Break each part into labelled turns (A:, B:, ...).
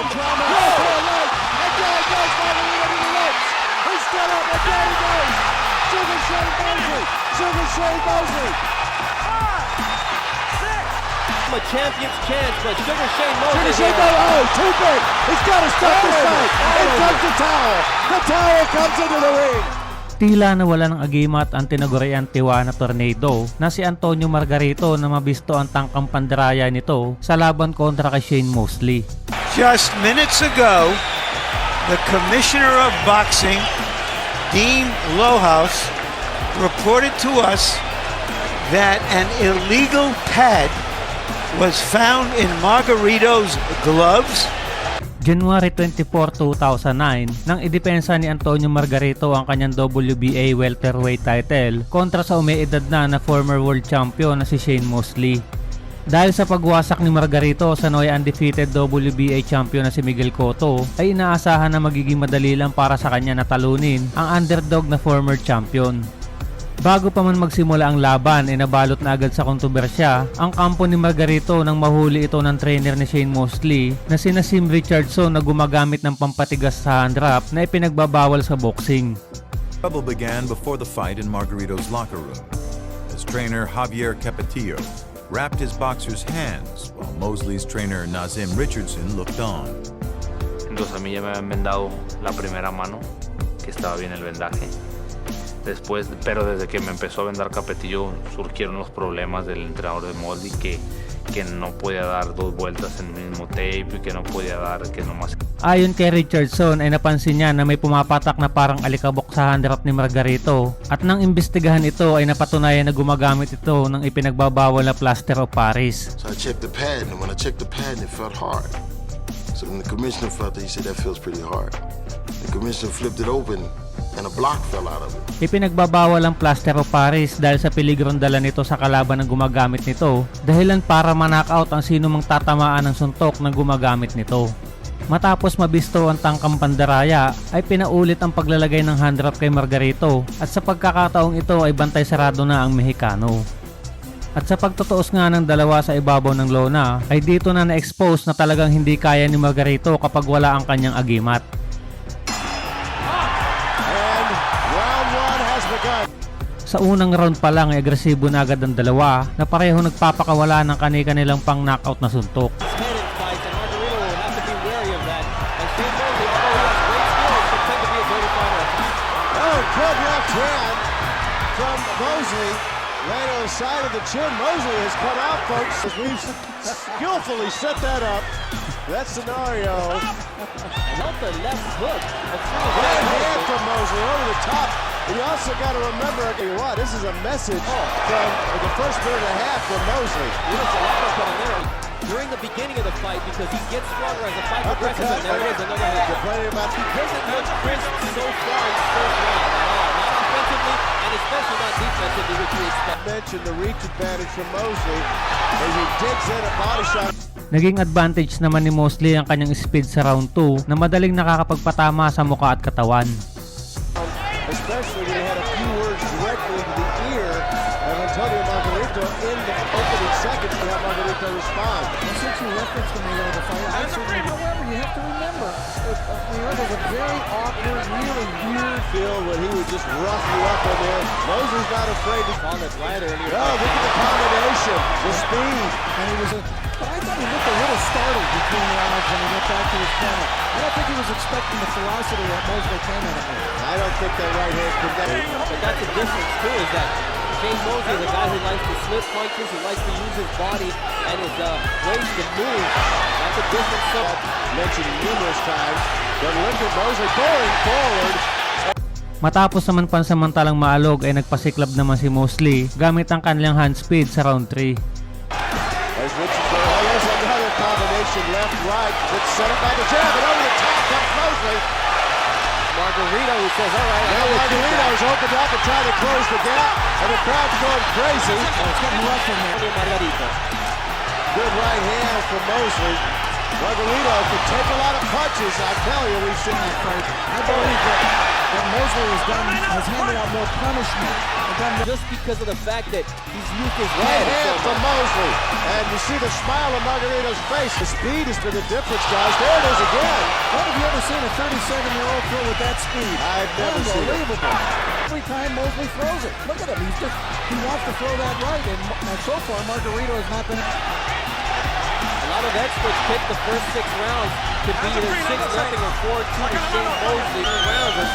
A: some drama. Oh! And there it goes, Margarito to the ropes. He's got up, and there he goes. Sugar Shane Mosley. Sugar Shane Mosley.
B: a champion's chance, but Sugar Shane
A: Sugar
B: Mosley
A: Shane
B: here.
A: Mosley. Oh, too big. He's got to stop this fight. In comes the towel. The towel comes into the ring.
C: Tila nawala ng agimat ang tinaguriang Tijuana Tornado na si Antonio Margarito na mabisto ang tangkang pandaraya nito sa laban kontra kay Shane Mosley.
D: Just minutes ago, the Commissioner of Boxing, Dean Lohaus, reported to us that an illegal pad was found in Margarito's gloves.
C: January 24, 2009, nang idepensa ni Antonio Margarito ang kanyang WBA welterweight title kontra sa umiedad na na former world champion na si Shane Mosley. Dahil sa pagwasak ni Margarito sa Noy undefeated WBA champion na si Miguel Cotto, ay inaasahan na magiging madali lang para sa kanya na talunin ang underdog na former champion. Bago pa man magsimula ang laban, ay nabalot na agad sa kontrobersya ang kampo ni Margarito nang mahuli ito ng trainer ni Shane Mosley na sina Sim Richardson na gumagamit ng pampatigas sa hand wrap na ipinagbabawal sa boxing.
E: Trouble began before the fight in Margarito's locker room, as trainer Javier Capetillo wrapped his boxer's hands while Mosley's trainer Nazim Richardson looked on.
F: Entonces a mí ya me habían vendado la primera mano, que estaba bien el vendaje. Después, pero desde que me empezó a vendar Capetillo, surgieron los problemas del entrenador de Moldy que, que no podía dar dos vueltas en el mismo tape y que no podía dar, que nomás
C: Ayon kay Richardson ay napansin niya na may pumapatak na parang alikabok sa hand wrap ni Margarito at nang imbestigahan ito ay napatunayan na gumagamit ito ng ipinagbabawal na plaster of Paris.
G: So I checked the pad, and when I checked the pad, it felt hard. So then the commissioner felt it. He said that feels pretty hard. The commissioner flipped it open, and a block fell out of it.
C: Ipinagbabawal ang plaster of Paris dahil sa peligron dala nito sa kalaban ng gumagamit nito dahilan para manakaut ang sino mang tatamaan ng suntok ng gumagamit nito. Matapos mabisto ang tangkang pandaraya ay pinaulit ang paglalagay ng hand wrap kay Margarito at sa pagkakataong ito ay bantay sarado na ang Mexicano. At sa pagtutuos nga ng dalawa sa ibabaw ng lona ay dito na na-expose na talagang hindi kaya ni Margarito kapag wala ang kanyang agimat. Sa unang round pa lang ay agresibo na agad ang dalawa na pareho nagpapakawala ng kani-kanilang pang knockout na suntok.
A: The side of the chin. Mosley has cut out, folks. As we've skillfully set that up. That scenario.
B: Not the left hook.
A: Right hand from Mosley over the top. You also got to remember, you what, this is a message oh. from the first minute and a half from Mosley.
B: He was a coming there during the beginning of the fight because he gets stronger as the fight progresses, and there is another head.
A: Complaining about
B: He doesn't look crisp so far in the first round and especially not defensively, which we expect.
A: mentioned the reach advantage from Mosley as he digs in a body shot.
C: Naging advantage naman ni Mosley ang kanyang speed sa round 2 na madaling nakakapagpatama sa muka at katawan.
H: Awkward, really weird
A: Feel when he would just rough you up in there. Mosley's not afraid to.
B: On this right earlier.
A: Oh, look at the combination, the speed.
H: and he was a, but I thought he looked a little startled between rounds when he went back to his corner. I don't think he was expecting the ferocity that Mosley came at him.
A: I don't think that right hand could
B: But that's the difference too, is that Shane Mosley is a guy who likes to slip punches, who likes to use his body and his uh, ways to move. That's a difference. So,
A: mentioned numerous times.
C: Matapos naman pansamantalang maalog ay nagpasiklab naman si Mosley gamit ang kanilang hand speed sa round 3.
A: As Richardson, oh, there's another combination left, right. It's set up by the jab, and over the top comes Mosley.
B: Margarito who says, all right,
A: Now
B: know what you got."
A: Margarito's opened up and trying to close the gap, and the crowd's going crazy.
H: Oh, it's getting rough in there.
B: Antonio Margarito.
A: Good right hand from Mosley. Margarito can take a lot of punches. I tell you, we've seen that fight.
H: I believe that, that Mosley has done has handed out more punishment. more-
B: Just because of the fact that he's used his
A: Right hand from. Mosley. And you see the smile on Margarito's face. The speed has been the difference, guys. There it is again.
H: When have you ever seen a 37-year-old throw with that speed?
A: I've never seen it.
H: Unbelievable. Every time Mosley throws it, look at him. He's just he wants to throw that right, and, and so far Margarito has not been.
B: Lot of experts pick the first six rounds to be either 6 nothing or 4 2 to Shane Mosley in rounds. And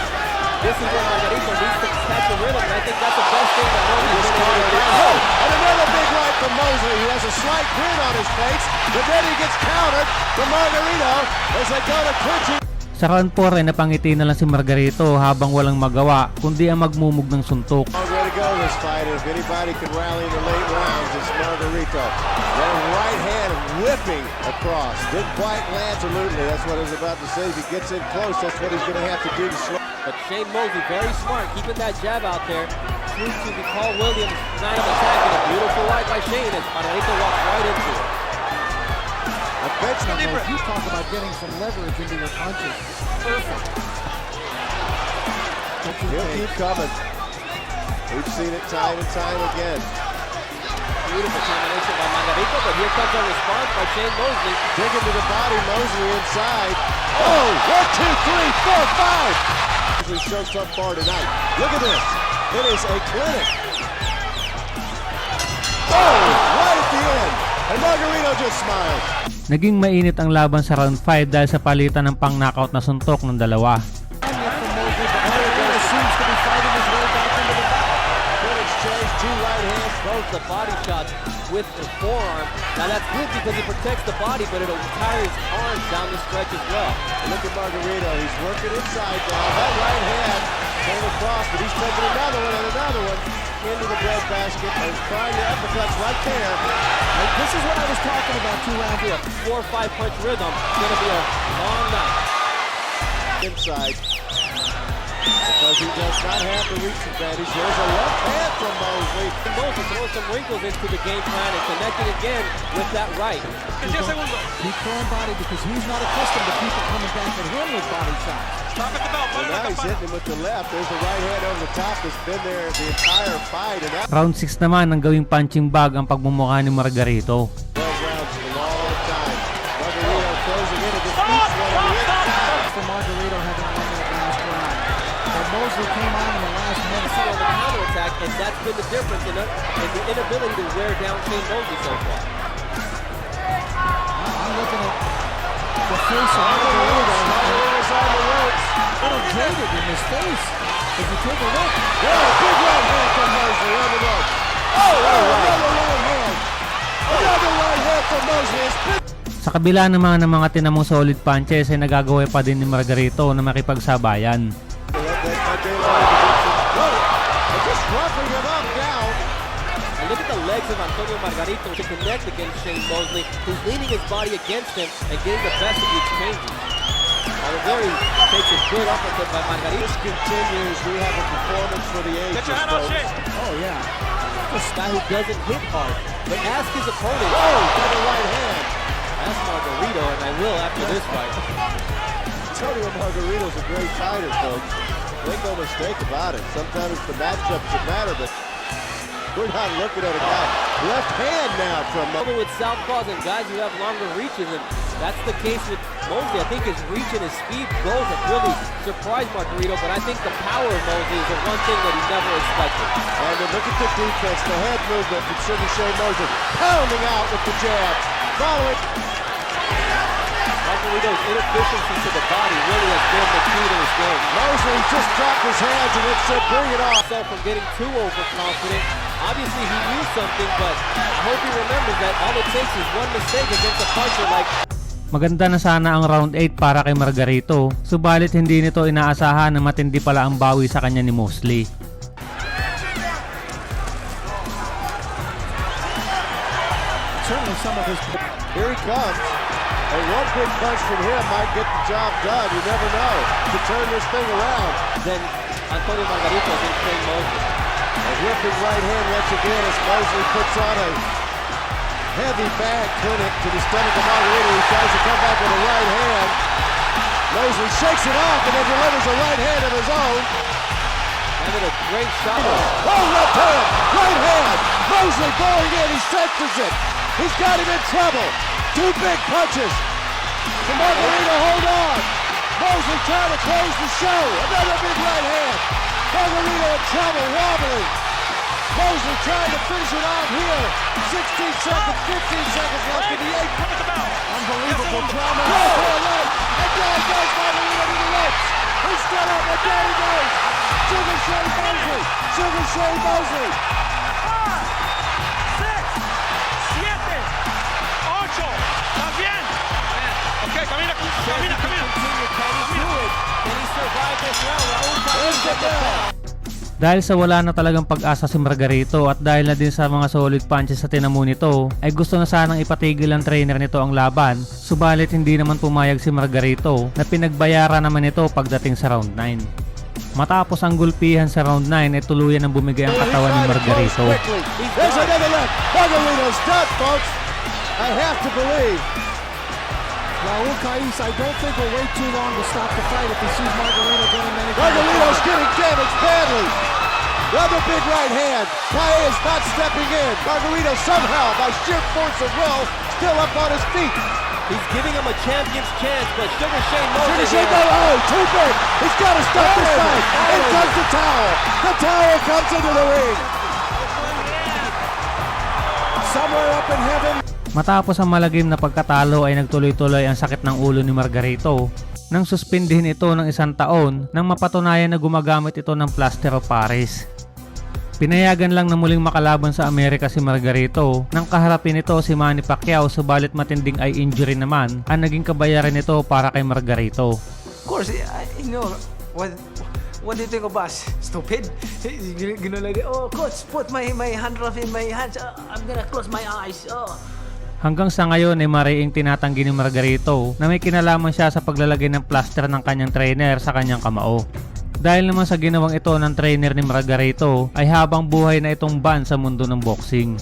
B: this is where Margarito needs to catch a rhythm, and I think that's the best thing that Mosley's been able to do.
A: And another big right from Mosley. He has a slight grin on his face, but then he gets countered from Margarito as they go to clinching.
C: Sa round 4 ay napangiti na lang si Margarito habang walang magawa kundi ang magmumug ng suntok.
A: Go this fight. If anybody can rally in the late rounds, Margarito. Right hand whipping across. Didn't quite land absolutely. That's what I was about to say. If he gets in close, that's what he's going to have to do to slow.
B: But Shane Mosley, very smart, keeping that jab out there. True to the Paul Williams line of attack, and a beautiful right by Shane as Margarito walks right into it.
A: A bench
H: Now, Mike, you talk about getting some leverage into your punches. Perfect.
A: He'll keep coming. We've seen it time and time again.
B: Beautiful combination by Margarito, but here comes a response by Shane Mosley.
A: Digging to the body, Mosley inside. Oh, one, two, three, four, five. Mosley shown so far tonight. Look at this. It is a clinic. Oh, right at the end. And Margarito just smiled.
C: Naging mainit ang laban sa round 5 dahil sa palitan ng pang-knockout na suntok ng dalawa.
B: Throws the body shots with the forearm. Now that's good because it protects the body, but it'll tire his arms down the stretch as well.
A: Look at Margarito. He's working inside now. That right hand came across, but he's taking another one and another one into the breadbasket and trying the uppercuts right there.
H: And this is what I was talking about two rounds ago.
B: Four or five punch rhythm. It's going to be a long night.
A: inside because he does not have the reach advantage. There's a left hand from Mosley.
B: Mosley throws some wrinkles into the game plan and connecting again with that right.
H: Keep throwing body because he's not accustomed to people coming back at him with body shots.
A: And now he's hitting him with the left. There's the right hand over the top that's been there the entire fight.
C: Round 6 naman ang gawing punching bag ang pagmumukha ni Margarito.
H: Mosley came on in the last minute.
B: See on the counterattack, and that's been the difference in, the, in the inability to wear down Shane Mosley so far.
H: I'm looking at the face of Margarito.
A: Margarito's on the ropes.
H: Little jaded in his face. If you take a look,
A: Yeah, big right hand from Mosley on the ropes. Oh, another right hand. Another right hand from Mosley.
C: Sa kabila naman ng mga tinamong solid punches ay nagagawa pa din ni Margarito na makipagsabayan.
B: Margarito to connect against Shane Mosley, who's leaning his body against him and getting the best of the exchanges. Oliveira takes a good uppercut by Margarito.
A: This continues. We have a performance for the ages, folks.
H: oh yeah.
B: This guy who doesn't hit hard. But ask his opponent.
A: Oh, oh double right hand.
B: Ask Margarito, and I will after this fight.
A: Antonio Margarito's a great fighter, folks. Make no mistake about it. Sometimes the matchups that matter, but we're not looking at a guy. Left hand now from
B: Trouble with southpaws and guys who have longer reaches, and that's the case with Mosley. I think his reach and his speed goals have really surprised Margarito, but I think the power of Mosley is the one thing that he never expected.
A: And then look at the defense, the head movement from Sidney Shea Mosley. Pounding out with the jab. Following.
B: Margarito's inefficiency to the body really has been the key to his game.
A: Mosley just dropped his hands and then said, bring it on.
B: Himself from getting too overconfident. Obviously, he knew something, but I hope he remembers that all it takes is one mistake against a puncher like
C: Maganda na sana ang round 8 para kay Margarito, subalit hindi nito inaasahan na matindi pala ang bawi sa kanya ni Mosley.
H: Certainly some of his.
A: Here he comes. And one big punch from him might get the job done. You never know. To turn this thing around.
B: then Antonio Margarito against Shane
A: Whipping right hand once again as Mosley puts on a heavy bag clinic to the stomach of Margarito. He tries to come back with a right hand. Mosley shakes it off and then delivers a right hand of his own.
B: Landed a great shot.
A: Oh, oh left hand, right hand. Mosley going in, he senses it. He's got him in trouble. Two big punches. Can Margarito hold on? Mosley trying to close the show. Another big right hand. Margarito in trouble, wobbling. Mosley trying to finish it off here. 16 seconds, 15 seconds left in the eighth. Unbelievable drama. Right to the left. And down goes Margarito to the ropes. He's still up, and down he goes. Sugar Shane Mosley. Sugar Shane Mosley.
B: Continue, can he do it? Can he survive this round? Raul Caiz at the top.
C: Dahil sa wala na talagang pag-asa si Margarito at dahil na din sa mga solid punches sa tinamo nito, ay gusto na sanang ipatigil ng trainer nito ang laban, subalit hindi naman pumayag si Margarito na pinagbayaran naman ito pagdating sa round 9. Matapos ang gulpihan sa round 9 ay tuluyan ng bumigay ang katawan ni Margarito.
A: Margarito's
H: getting
A: damaged badly. Another big right hand. Paez not stepping in. Margarito somehow, by sheer force of will, still up on his feet.
B: He's giving him a champion's chance, but Sugar Shane Mosley
A: Sugar Shane
B: here-
A: Mosley, oh, too big. He's got to stop this fight. In
B: over.
A: comes the towel. The towel comes into the ring.
H: Somewhere up in heaven,
C: Matapos ang malagim na pagkatalo ay nagtuloy-tuloy ang sakit ng ulo ni Margarito nang suspindihin ito ng isang taon nang mapatunayan na gumagamit ito ng plaster of Paris. Pinayagan lang na muling makalaban sa Amerika si Margarito nang kaharapin ito si Manny Pacquiao subalit matinding eye injury naman ang naging kabayaran nito para kay Margarito.
I: Of course, I, I know what. What do you think of us? Stupid? Gonna like, oh, coach, put my, my hand rough in my hands. Uh, I'm gonna close my eyes. Oh.
C: Hanggang sa ngayon ay mariing tinatanggi ni Margarito na may kinalaman siya sa paglalagay ng plaster ng kanyang trainer sa kanyang kamao. Dahil naman sa ginawang ito ng trainer ni Margarito ay habang buhay na itong ban sa mundo ng boxing.